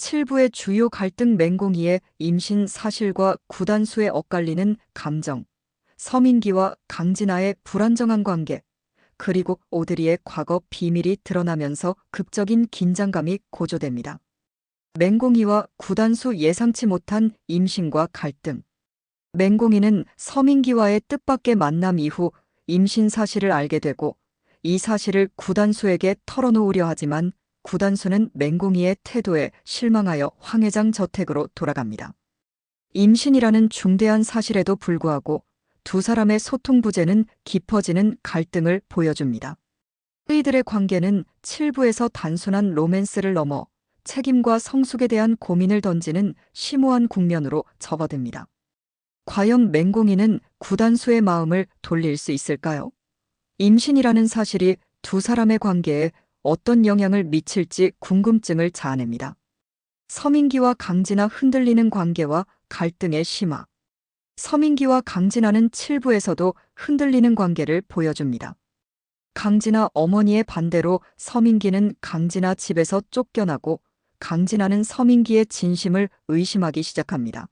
7부의 주요 갈등 맹공이의 임신 사실과 구단수의 엇갈리는 감정, 서민기와 강진아의 불안정한 관계, 그리고 오드리의 과거 비밀이 드러나면서 극적인 긴장감이 고조됩니다. 맹공이와 구단수 예상치 못한 임신과 갈등. 맹공이는 서민기와의 뜻밖의 만남 이후 임신 사실을 알게 되고 이 사실을 구단수에게 털어놓으려 하지만 구단수는 맹공이의 태도에 실망하여 황 회장 저택으로 돌아갑니다. 임신이라는 중대한 사실에도 불구하고 두 사람의 소통 부재는 깊어지는 갈등을 보여줍니다. 이들의 관계는 7부에서 단순한 로맨스를 넘어 책임과 성숙에 대한 고민을 던지는 심오한 국면으로 접어듭니다. 과연 맹공이는 구단수의 마음을 돌릴 수 있을까요? 임신이라는 사실이 두 사람의 관계에 어떤 영향을 미칠지 궁금증을 자아냅니다. 서민기와 강진아 흔들리는 관계와 갈등의 심화. 서민기와 강진아는 7부에서도 흔들리는 관계를 보여줍니다. 강진아 어머니의 반대로 서민기는 강진아 집에서 쫓겨나고 강진아는 서민기의 진심을 의심하기 시작합니다.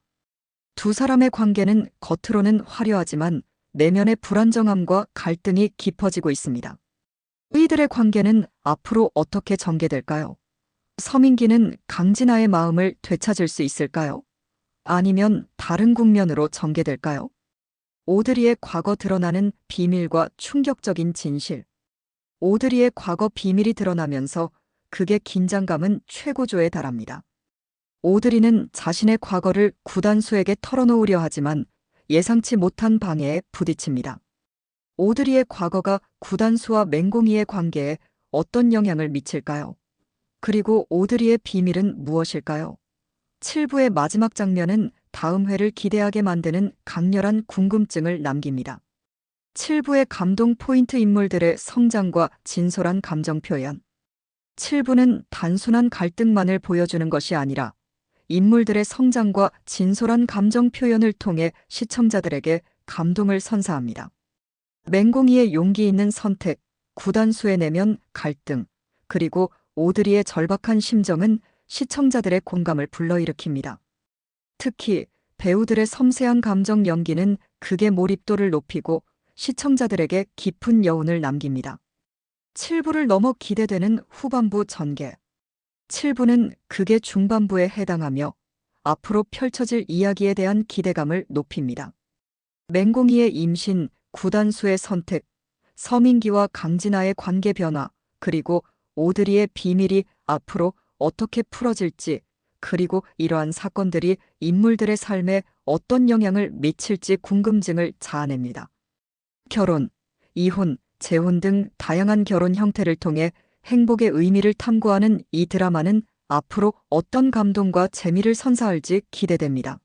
두 사람의 관계는 겉으로는 화려하지만 내면의 불안정함과 갈등이 깊어지고 있습니다. 이들의 관계는 앞으로 어떻게 전개될까요? 서민기는 강진아의 마음을 되찾을 수 있을까요? 아니면 다른 국면으로 전개될까요? 오드리의 과거 드러나는 비밀과 충격적인 진실. 오드리의 과거 비밀이 드러나면서 극의 긴장감은 최고조에 달합니다. 오드리는 자신의 과거를 구단수에게 털어놓으려 하지만 예상치 못한 방해에 부딪힙니다. 오드리의 과거가 구단수와 맹공이의 관계에 어떤 영향을 미칠까요? 그리고 오드리의 비밀은 무엇일까요? 7부의 마지막 장면은 다음 회를 기대하게 만드는 강렬한 궁금증을 남깁니다. 7부의 감동 포인트 인물들의 성장과 진솔한 감정 표현. 7부는 단순한 갈등만을 보여주는 것이 아니라 인물들의 성장과 진솔한 감정 표현을 통해 시청자들에게 감동을 선사합니다. 맹공이의 용기 있는 선택, 구단수의 내면 갈등, 그리고 오드리의 절박한 심정은 시청자들의 공감을 불러일으킵니다. 특히 배우들의 섬세한 감정 연기는 극의 몰입도를 높이고 시청자들에게 깊은 여운을 남깁니다. 7부를 넘어 기대되는 후반부 전개. 7부는 극의 중반부에 해당하며 앞으로 펼쳐질 이야기에 대한 기대감을 높입니다. 맹공이의 임신, 구단수의 선택, 서민기와 강진아의 관계 변화, 그리고 오드리의 비밀이 앞으로 어떻게 풀어질지, 그리고 이러한 사건들이 인물들의 삶에 어떤 영향을 미칠지 궁금증을 자아냅니다. 결혼, 이혼, 재혼 등 다양한 결혼 형태를 통해 행복의 의미를 탐구하는 이 드라마는 앞으로 어떤 감동과 재미를 선사할지 기대됩니다.